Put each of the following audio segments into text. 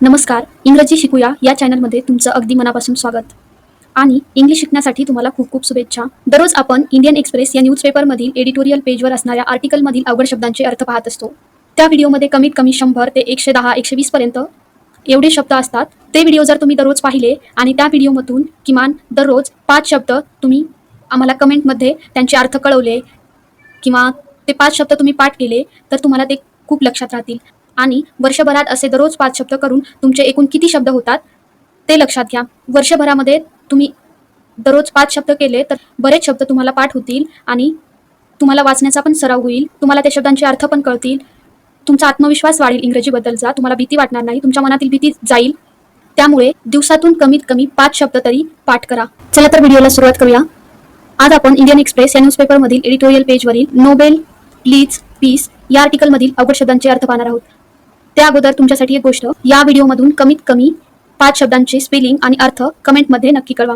नमस्कार इंग्रजी शिकूया या चॅनलमध्ये तुमचं अगदी मनापासून स्वागत. आणि इंग्लिश शिकण्यासाठी तुम्हाला खूप खूप शुभेच्छा. दररोज आपण इंडियन एक्सप्रेस या न्यूजपेपरमधील एडिटोरियल पेजवर असणाऱ्या आर्टिकलमधील अवघड शब्दांचे अर्थ पाहत असतो. त्या व्हिडिओमध्ये कमीत कमी शंभर ते एकशे दहा एकशे वीसपर्यंत एवढे शब्द असतात. ते व्हिडिओ जर तुम्ही दररोज पाहिले आणि त्या व्हिडिओमधून किमान दररोज पाच शब्द तुम्ही आम्हाला कमेंटमध्ये त्यांचे अर्थ कळवले किंवा ते पाच शब्द तुम्ही पाठ केले तर तुम्हाला ते खूप लक्षात राहतील. आणि वर्षभरात असे दररोज पाच शब्द करून तुमचे एकूण किती शब्द होतात? ते लक्षात घ्या. वर्षभरामध्ये तुम्ही दररोज पाच शब्द केले तर बरेच शब्द तुम्हाला पाठ होतील आणि तुम्हाला वाचण्याचा पण सराव होईल. तुम्हाला त्या शब्दांचे अर्थ पण कळतील. तुमचा आत्मविश्वास वाढेल इंग्रजीबद्दलचा तुम्हाला भीती वाटणार नाही. तुमच्या मनातील भीती जाईल. त्यामुळे दिवसातून कमीत कमी पाच शब्द तरी पाठ करा. चला तर व्हिडिओला सुरुवात करूया. आज आपण इंडियन एक्सप्रेस या न्यूजपेपरमधील एडिटोरियल पेजवरील नोबेल लीज पीस या आर्टिकलमधील अवघड शब्दांचे अर्थ पाहणार आहोत. त्या अगोदर तुमच्यासाठी एक गोष्ट या व्हिडिओमधून कमीत कमी पाच शब्दांचे स्पेलिंग आणि अर्थ कमेंटमध्ये नक्की कळवा.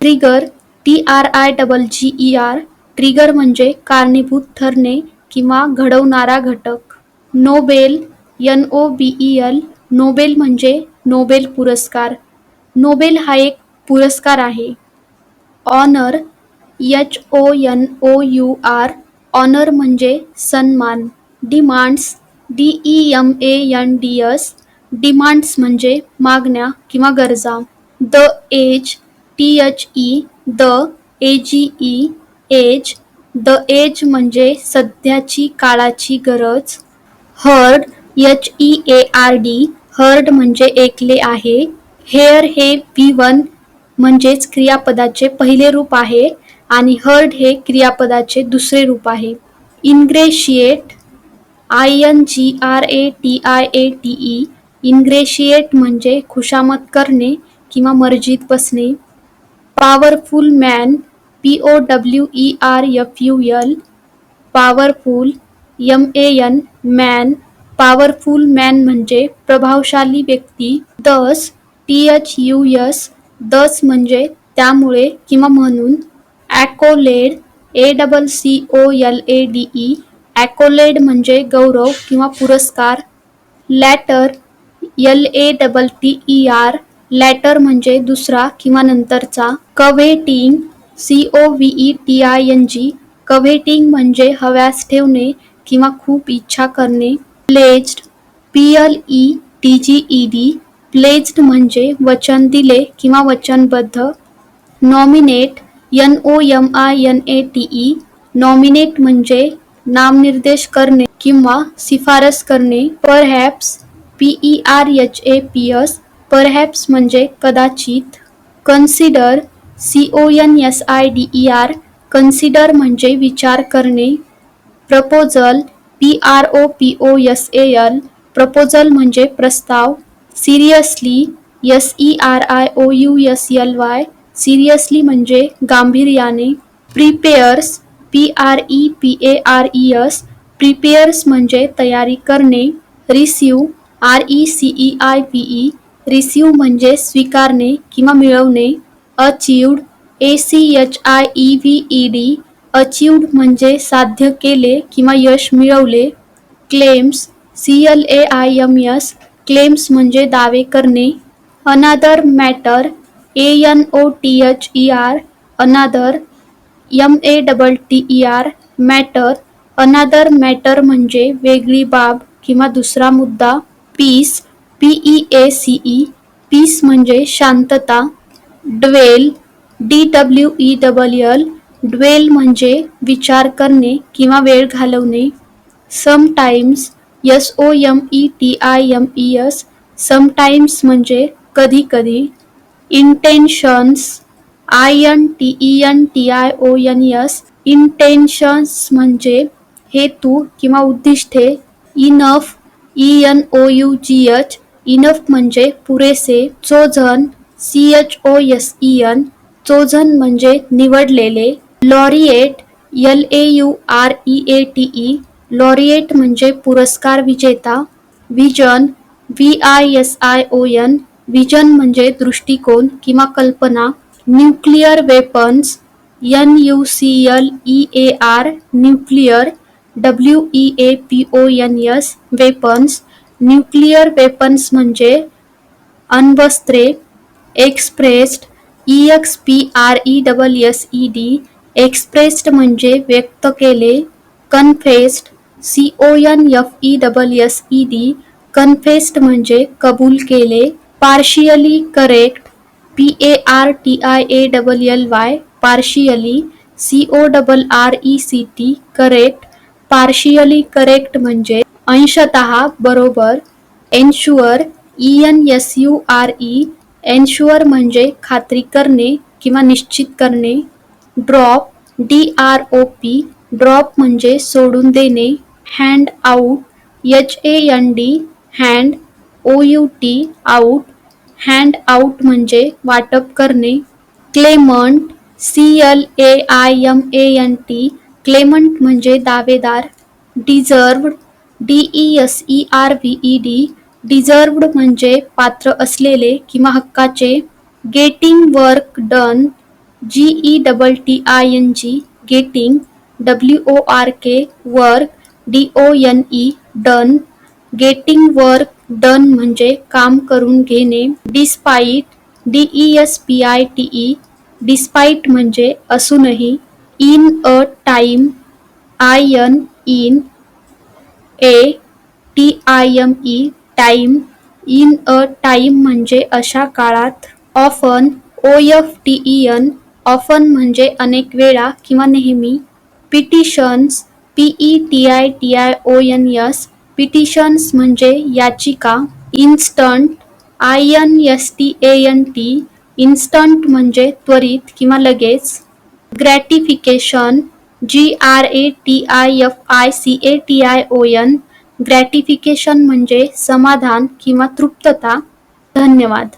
Trigger T R I double G E R trigger म्हणजे कारणीभूत ठरणे किंवा घडवणारा घटक. Nobel N O B E L Nobel म्हणजे नोबेल पुरस्कार. नोबेल हा एक पुरस्कार आहे. Honour H O N O U R honour म्हणजे सन्मान demands D E M A N D S demands म्हणजे मागण्या किंवा गरजा. The age T H E the A G E age the age म्हणजे सध्याची काळाची गरज. Heard H E A R D heard म्हणजे ऐकले आहे. हेअर हे पी वन म्हणजेच क्रियापदाचे पहिले रूप आहे आणि हर्ड हे क्रियापदाचे दुसरे रूप आहे. Ingratiate I N G R A T I A T E ingratiate म्हणजे खुशामत करणे किंवा मर्जीत बसणे. Powerful man P O W E R F U L powerful M A N man powerful man म्हणजे प्रभावशाली व्यक्ती. दस टी एच यू एस दस म्हणजे त्यामुळे किंवा म्हणून. Accolade A double C O L A D E accolade म्हणजे गौरव किंवा पुरस्कार. Latter L A double T E R latter म्हणजे दुसरा किंवा नंतरचा. Coveting C O V E T I N G coveting म्हणजे हव्यास ठेवणे किंवा खूप इच्छा करणे. Pledged P L E T G E D pledged म्हणजे वचन दिले किंवा वचनबद्ध. Nominate N O M I N A T E nominate म्हणजे नामनिर्देश करणे किंवा शिफारस करणे. Perhaps P E R H A P S perhaps म्हणजे कदाचित. Consider C O N S I D E R consider म्हणजे विचार करणे. Proposal P R O P O S A L proposal म्हणजे प्रस्ताव. Seriously S E R I O U S L Y seriously म्हणजे गांभीर्याने. Prepares P R E P A R E S prepares म्हणजे तयारी करणे receive R E C E I P E receive म्हणजे स्वीकारणे किंवा मिळवणे achieved A C H I E V E D achieved म्हणजे साध्य केले किंवा यश मिळवले claims C L A I M S claims म्हणजे दावे करणे another matter A N O T H E R another M A double T E R matter another matter म्हणजे वेगळी बाब किंवा दुसरा मुद्दा peace P E A C E peace म्हणजे शांतता. Dwell D W E double L dwell म्हणजे विचार करणे किंवा वेळ घालवणे. Sometimes S O M E T I M E S sometimes म्हणजे कधी intentions I N T E N T I O N S intentions म्हणजे हेतू किंवा उद्दिष्टे enough E N O U G H enough म्हणजे पुरेसे chosen C H O S E N chosen म्हणजे निवडलेले laureate L A U R E A T E laureate म्हणजे पुरस्कार विजेता vision V I S I O N vision म्हणजे दृष्टिकोन किंवा कल्पना nuclear weapons N U C L E A R nuclear W E A P O N S weapons nuclear weapons म्हणजे अनवस्त्रे, expressed E X P R E double S E D expressed म्हणजे व्यक्त केले, confessed C O N F E double S E D confessed म्हणजे कबूल केले, partially correct P A R T I A double L Y partially C O double R E C T correct partially correct म्हणजे अंशतः बरोबर ensure E N S U R E ensure म्हणजे खात्री करणे किंवा निश्चित करणे drop D R O P drop म्हणजे सोडून देणे hand out H A N D hand O U T out hand out म्हणजे वाटप करणे. Claimant C L A I M A N T claimant म्हणजे दावेदार. Deserve D E S E R V E D deserved म्हणजे पात्र असलेले किंवा हक्काचे. Getting work done G E double T I N G getting. W O R K work D O N E done. Getting work done म्हणजे काम करून घेणे despite D E S P I T E despite म्हणजे असूनही in a time I N in A T I M E time in a time म्हणजे अशा काळात often O F T E N often म्हणजे अनेक वेळा किंवा नेहमी petitions P E T I T I O N S petitions म्हणजे याचिका instant I N S T A N T instant म्हणजे त्वरित किंवा लगेच. Gratification G R A T I F I C A T I O N gratification म्हणजे समाधान किंवा तृप्तता. धन्यवाद.